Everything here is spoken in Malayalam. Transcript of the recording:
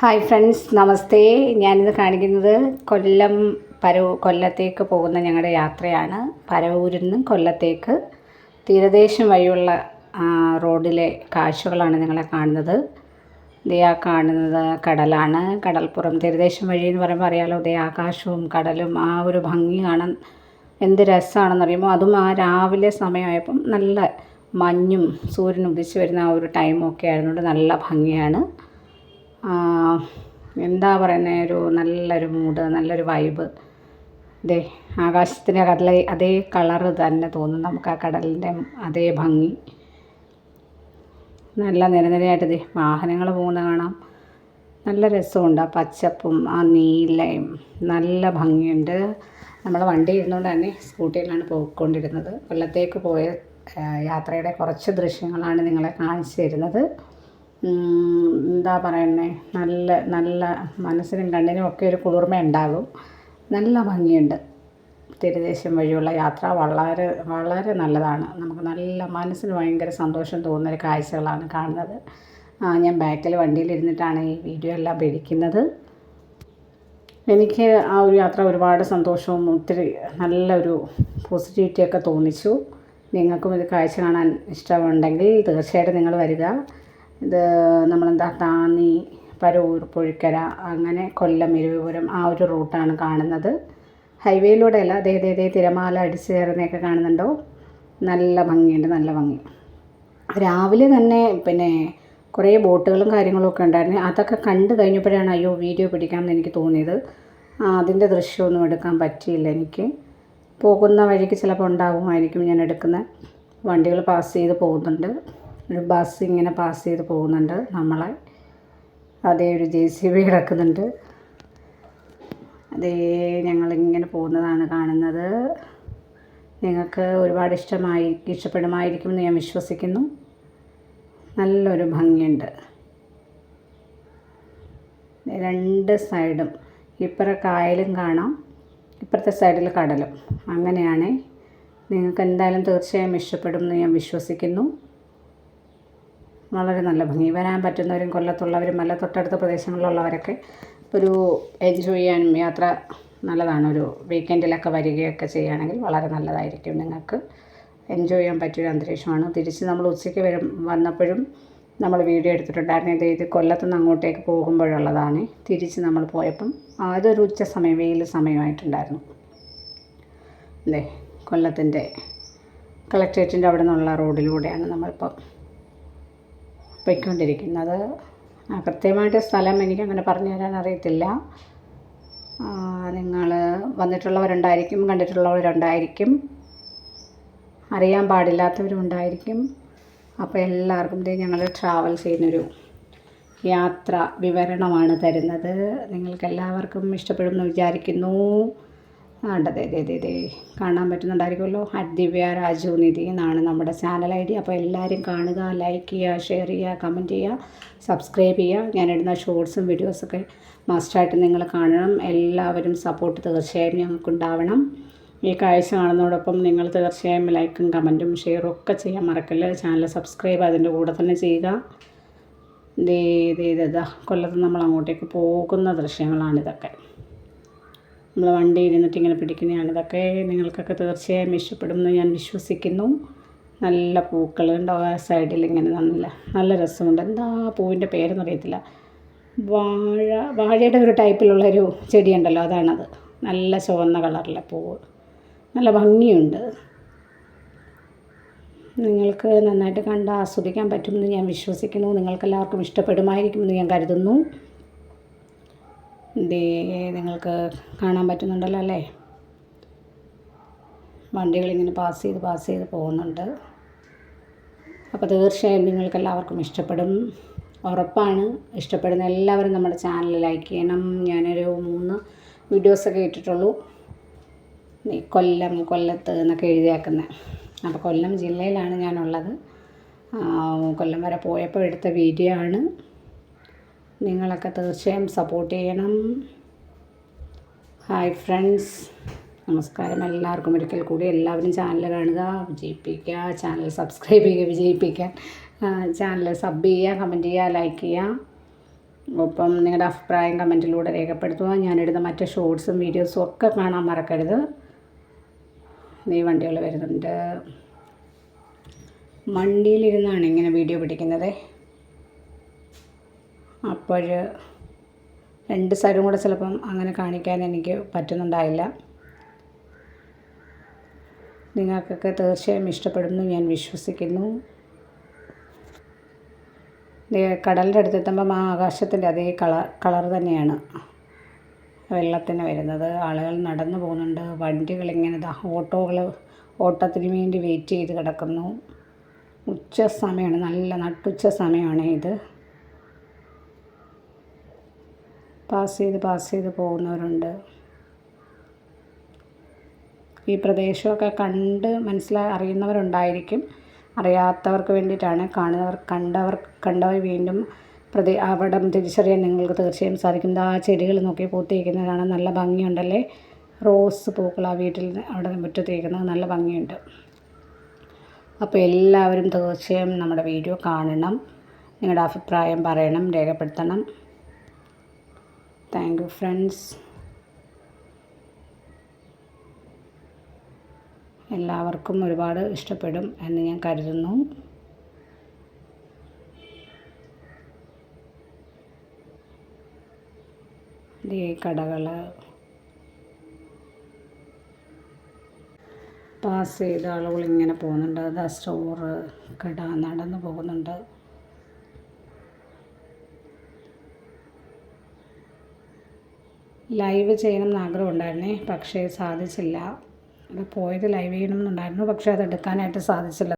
ഹായ് ഫ്രണ്ട്സ് നമസ്തേ. ഞാനിത് കാണിക്കുന്നത് കൊല്ലം പരവൂ കൊല്ലത്തേക്ക് പോകുന്ന ഞങ്ങളുടെ യാത്രയാണ്. പരവൂരിൽ നിന്നും കൊല്ലത്തേക്ക് തീരദേശം വഴിയുള്ള റോഡിലെ കാഴ്ചകളാണ് നിങ്ങളെ കാണുന്നത്. ദേ ആ കാണുന്നത് കടലാണ്. കടൽപ്പുറം തീരദേശം വഴി എന്ന് പറയുമ്പോൾ അറിയാലോ ഇതേ ആകാശവും കടലും ആ ഒരു ഭംഗി കാണാൻ എന്ത് രസമാണെന്നറിയുമോ അതും ആ രാവിലെ സമയമായപ്പം നല്ല മഞ്ഞും സൂര്യൻ ഉദിച്ച് വരുന്ന ആ ഒരു ടൈമൊക്കെ ആയതുകൊണ്ട് നല്ല ഭംഗിയാണ്. എന്താ പറയുന്നത് ഒരു നല്ലൊരു മൂഡ് നല്ലൊരു വൈബ് ദേ ആകാശത്തിന്റെ കടലെ അതേ കളറ് തന്നെ തോന്നും നമുക്ക് ആ കടലിന്റെ അതേ ഭംഗി. നല്ല നിരനിരയായിട്ട് ദേ വാഹനങ്ങൾ പോകുന്ന കാണാം. നല്ല രസമുണ്ട് ആ പച്ചപ്പും ആ നീലയും. നല്ല ഭംഗിയുണ്ട്. നമ്മൾ വണ്ടി ഇരുന്നുകൊണ്ട് തന്നെ സ്കൂട്ടിയിലാണ് പോയിക്കൊണ്ടിരുന്നത്. കൊല്ലത്തേക്ക് പോയ യാത്രയുടെ കുറച്ച് ദൃശ്യങ്ങളാണ് നിങ്ങളെ കാണിച്ചു തരുന്നത്. എന്താ പറയുന്നത് നല്ല നല്ല മനസ്സിനും കണ്ണിനും ഒക്കെ ഒരു കുളിർമ ഉണ്ടാകും നല്ല ഭംഗിയുണ്ട്. തീരദേശം വഴിയുള്ള യാത്ര വളരെ വളരെ നല്ലതാണ്. നമുക്ക് നല്ല മനസ്സിന് ഭയങ്കര സന്തോഷം തോന്നുന്നൊരു കാഴ്ചകളാണ് കാണുന്നത്. ഞാൻ ബാക്കിൽ വണ്ടിയിലിരുന്നിട്ടാണ് ഈ വീഡിയോ എല്ലാം പിടിക്കുന്നത്. എനിക്ക് ആ ഒരു യാത്ര ഒരുപാട് സന്തോഷവും ഒത്തിരി നല്ലൊരു പോസിറ്റിവിറ്റിയൊക്കെ തോന്നിച്ചു. നിങ്ങൾക്കും ഇത് കാഴ്ച കാണാൻ ഇഷ്ടമുണ്ടെങ്കിൽ തീർച്ചയായിട്ടും നിങ്ങൾ വരിക. ഇത് നമ്മളെന്താ താന്നി പരൂർ പുഴിക്കര അങ്ങനെ കൊല്ലം ഇരവിപുരം ആ ഒരു റൂട്ടാണ് കാണുന്നത്. ഹൈവേയിലൂടെ അല്ല അതേ അതേ അതേ തിരമാല അടിച്ച് കയറുന്നതൊക്കെ കാണുന്നുണ്ടോ? നല്ല ഭംഗിയുണ്ട് നല്ല ഭംഗി. രാവിലെ തന്നെ പിന്നെ കുറേ ബോട്ടുകളും കാര്യങ്ങളും ഒക്കെ ഉണ്ടായിരുന്നു. അതൊക്കെ കണ്ടു കഴിഞ്ഞപ്പോഴാണ് അയ്യോ വീഡിയോ പിടിക്കാമെന്ന് എനിക്ക് തോന്നിയത്. അതിന്റെ ദൃശ്യമൊന്നും എടുക്കാൻ പറ്റിയില്ല എനിക്ക്. പോകുന്ന വഴിക്ക് ചിലപ്പോൾ ഉണ്ടാകുമായിരിക്കും ഞാൻ എടുക്കുന്ന വണ്ടികൾ പാസ് ചെയ്ത് പോകുന്നുണ്ട്. ഒരു ബസ് ഇങ്ങനെ പാസ് ചെയ്ത് പോകുന്നുണ്ട് നമ്മളെ. അതേ ഒരു ജെ സി ബി കിടക്കുന്നുണ്ട്. അതേ ഞങ്ങളിങ്ങനെ പോകുന്നതാണ് കാണുന്നത്. നിങ്ങൾക്ക് ഒരുപാട് ഇഷ്ടമായി ഇഷ്ടപ്പെടുമായിരിക്കുമെന്ന് ഞാൻ വിശ്വസിക്കുന്നു. നല്ലൊരു ഭംഗിയുണ്ട്. രണ്ട് സൈഡും ഇപ്പുറ കായലും കാണാം ഇപ്പുറത്തെ സൈഡിൽ കടലും. അങ്ങനെയാണ്. നിങ്ങൾക്ക് എന്തായാലും തീർച്ചയായും ഇഷ്ടപ്പെടും എന്ന് ഞാൻ വിശ്വസിക്കുന്നു. വളരെ നല്ല ഭംഗി. വരാൻ പറ്റുന്നവരും കൊല്ലത്തുള്ളവരും അല്ല തൊട്ടടുത്ത പ്രദേശങ്ങളിലുള്ളവരൊക്കെ ഒരു എൻജോയ് ചെയ്യാനും യാത്ര നല്ലതാണ്. ഒരു വീക്കെൻഡിലൊക്കെ വരികയൊക്കെ ചെയ്യുകയാണെങ്കിൽ വളരെ നല്ലതായിരിക്കും. നിങ്ങൾക്ക് എൻജോയ് ചെയ്യാൻ പറ്റിയൊരു അന്തരീക്ഷമാണ്. തിരിച്ച് നമ്മൾ ഉച്ചയ്ക്ക് വരും വന്നപ്പോഴും നമ്മൾ വീഡിയോ എടുത്തിട്ടുണ്ടായിരുന്നു. ഇത് ഇത് കൊല്ലത്തുനിന്ന് അങ്ങോട്ടേക്ക് പോകുമ്പോഴുള്ളതാണ്. തിരിച്ച് നമ്മൾ പോയപ്പം അതൊരു ഉച്ച സമയം വെയിൽ സമയമായിട്ടുണ്ടായിരുന്നു. അല്ലേ കൊല്ലത്തിന്റെ കളക്ട്രേറ്റിന്റെ അവിടെ നിന്നുള്ള റോഡിലൂടെയാണ് നമ്മളിപ്പം പോയിക്കൊണ്ടിരിക്കുന്നത്. കൃത്യമായിട്ട് സ്ഥലം എനിക്ക് അങ്ങനെ പറഞ്ഞു തരാൻ അറിയത്തില്ല. നിങ്ങൾ വന്നിട്ടുള്ളവരുണ്ടായിരിക്കും കണ്ടിട്ടുള്ളവരുണ്ടായിരിക്കും. അറിയാൻ പാടില്ലാത്തവരും ഉണ്ടായിരിക്കും അപ്പോൾ എല്ലാവർക്കും ദേ ഞങ്ങൾ ട്രാവൽ ചെയ്യുന്നൊരു യാത്ര വിവരണമാണ് തരുന്നത്. നിങ്ങൾക്ക് എല്ലാവർക്കും ഇഷ്ടപ്പെടുമെന്ന് വിചാരിക്കുന്നു. അതെ അതെ അതെ അതെ കാണാൻ പറ്റുന്നുണ്ടായിരിക്കുമല്ലോ. അറ്റ് രാജു നിധി എന്നാണ് നമ്മുടെ ചാനൽ ഐ ഡി. അപ്പോൾ എല്ലാവരും കാണുക ലൈക്ക് ചെയ്യുക ഷെയർ ചെയ്യുക കമന്റ് ചെയ്യുക സബ്സ്ക്രൈബ് ചെയ്യുക. ഞാനിടുന്ന ഷോർട്സും വീഡിയോസൊക്കെ മസ്റ്റായിട്ട് നിങ്ങൾ കാണണം. എല്ലാവരും സപ്പോർട്ട് തീർച്ചയായും ഞങ്ങൾക്കുണ്ടാവണം ഈ കാഴ്ച കാണുന്നതോടൊപ്പം നിങ്ങൾ തീർച്ചയായും ലൈക്കും കമന്റും ഷെയറും ഒക്കെ ചെയ്യാൻ മറക്കല്ല. ചാനൽ സബ്സ്ക്രൈബ് അതിന്റെ കൂടെ തന്നെ ചെയ്യുക. ദേ ദേ ദേ ദാ കൊല്ലത്ത് നമ്മൾ അങ്ങോട്ടേക്ക് പോകുന്ന ദൃശ്യങ്ങളാണിതൊക്കെ. നമ്മൾ വണ്ടി ഇരുന്നിട്ട് ഇങ്ങനെ പിടിക്കുന്നതാണ്. ഇതൊക്കെ നിങ്ങൾക്കൊക്കെ തീർച്ചയായും ഇഷ്ടപ്പെടും എന്ന് ഞാൻ വിശ്വസിക്കുന്നു. നല്ല പൂക്കൾ ഉണ്ടോ ആ സൈഡിൽ ഇങ്ങനെ നല്ല നല്ല രസമുണ്ട്. എന്താ പൂവിന്റെ പേരെന്ന് അറിയത്തില്ല. വാഴ വാഴയുടെ ഒരു ടൈപ്പിലുള്ളൊരു ചെടിയുണ്ടല്ലോ അതാണത്. നല്ല ചുവന്ന കളറിലെ പൂവ്. നല്ല ഭംഗിയുണ്ട്. നിങ്ങൾക്ക് നന്നായിട്ട് കണ്ട് ആസ്വദിക്കാൻ പറ്റുമെന്ന് ഞാൻ വിശ്വസിക്കുന്നു. നിങ്ങൾക്കെല്ലാവർക്കും ഇഷ്ടപ്പെടുമായിരിക്കുമെന്ന് ഞാൻ കരുതുന്നു. ദേ നിങ്ങൾക്ക് കാണാൻ പറ്റുന്നുണ്ടല്ലോ അല്ലേ? വണ്ടികളിങ്ങനെ പാസ് ചെയ്ത് പാസ് ചെയ്ത് പോകുന്നുണ്ട്. അപ്പോൾ തീർച്ചയായും നിങ്ങൾക്ക് എല്ലാവർക്കും ഇഷ്ടപ്പെടും. ഉറപ്പാണ്. ഇഷ്ടപ്പെടുന്ന എല്ലാവരും നമ്മുടെ ചാനൽ ലൈക്ക് ചെയ്യണം. ഞാനൊരു മൂന്ന് വീഡിയോസൊക്കെ ഇട്ടിട്ടുള്ളൂ. കൊല്ലം കൊല്ലത്ത് എന്നൊക്കെ എഴുതിയാക്കുന്നത് അപ്പോൾ കൊല്ലം ജില്ലയിലാണ് ഞാനുള്ളത്. കൊല്ലം വരെ പോയപ്പോൾ എടുത്ത വീഡിയോ ആണ്. നിങ്ങളൊക്കെ തീർച്ചയായും സപ്പോർട്ട് ചെയ്യണം. ഹായ് ഫ്രണ്ട്സ് നമസ്കാരം. എല്ലാവർക്കും ഒരിക്കൽ കൂടി എല്ലാവരും ചാനൽ കാണുക വിജയിപ്പിക്കുക ചാനൽ സബ്സ്ക്രൈബ് ചെയ്യുക വിജയിപ്പിക്കാൻ ചാനൽ സബ് ചെയ്യുക കമന്റ് ചെയ്യുക ലൈക്ക് ചെയ്യുക. ഒപ്പം നിങ്ങളുടെ അഭിപ്രായം കമന്റിലൂടെ രേഖപ്പെടുത്തുക. ഞാനിടുന്ന മറ്റ് ഷോർട്സും വീഡിയോസും ഒക്കെ കാണാൻ മറക്കരുത്. നീ വണ്ടികൾ വരുന്നുണ്ട്. വണ്ടിയിലിരുന്നാണ് ഇങ്ങനെ വീഡിയോ പിടിക്കുന്നത്. അപ്പോൾ രണ്ട് സൈഡും കൂടെ ചിലപ്പം അങ്ങനെ കാണിക്കാൻ എനിക്ക് പറ്റുന്നുണ്ടായില്ല. നിങ്ങൾക്കൊക്കെ തീർച്ചയായും ഇഷ്ടപ്പെടുന്നു ഞാൻ വിശ്വസിക്കുന്നു. കടലിന്റെ അടുത്തെത്തുമ്പം ആ ആകാശത്തിന്റെ അതേ കളർ കളർ തന്നെയാണ്. വെള്ളത്തിന് വരുന്നത്. ആളുകൾ നടന്നു പോകുന്നുണ്ട്. വണ്ടികൾ ഇങ്ങനെ ഓട്ടോകൾ ഓട്ടത്തിന് വേണ്ടി വെയിറ്റ് ചെയ്ത് കിടക്കുന്നു. ഉച്ച സമയമാണ്. നല്ല നട്ടുച്ച സമയമാണ് ഇത്. പാസ് ചെയ്ത് പാസ് ചെയ്ത് പോകുന്നവരുണ്ട്. ഈ പ്രദേശമൊക്കെ കണ്ട് മനസ്സിലായി അറിയുന്നവരുണ്ടായിരിക്കും. അറിയാത്തവർക്ക് വേണ്ടിയിട്ടാണ് കാണുന്നവർ കണ്ടവർ കണ്ടവർ വീണ്ടും പ്രതി അവിടം തിരിച്ചറിയാൻ നിങ്ങൾക്ക് തീർച്ചയായും സാധിക്കും. ആ ചെടികൾ നോക്കി പൂത്തിയിരിക്കുന്നത് കാണാൻ നല്ല ഭംഗിയുണ്ടല്ലേ? റോസ് പൂക്കൾ ആ വീട്ടിൽ അവിടെ മുറ്റത്തിരിക്കുന്നത് നല്ല ഭംഗിയുണ്ട്. അപ്പോൾ എല്ലാവരും തീർച്ചയായും നമ്മുടെ വീഡിയോ കാണണം. നിങ്ങളുടെ അഭിപ്രായം പറയണം രേഖപ്പെടുത്തണം. Thank you friends. എല്ലാവർക്കും ഒരുപാട് ഇഷ്ടപ്പെടും എന്ന് ഞാൻ കരുതുന്നു. ഈ കടകൾ പാസ് ചെയ്ത ആളുകൾ ഇങ്ങനെ പോകുന്നുണ്ട്. അത് സ്റ്റോറ് കട നടന്നു പോകുന്നുണ്ട്. ലൈവ് ചെയ്യണം എന്ന് ആഗ്രഹം ഉണ്ടായിരുന്നേ പക്ഷേ സാധിച്ചില്ല. അത് പോയത് ലൈവ് ചെയ്യണം എന്നുണ്ടായിരുന്നു പക്ഷേ അത് എടുക്കാനായിട്ട് സാധിച്ചില്ല.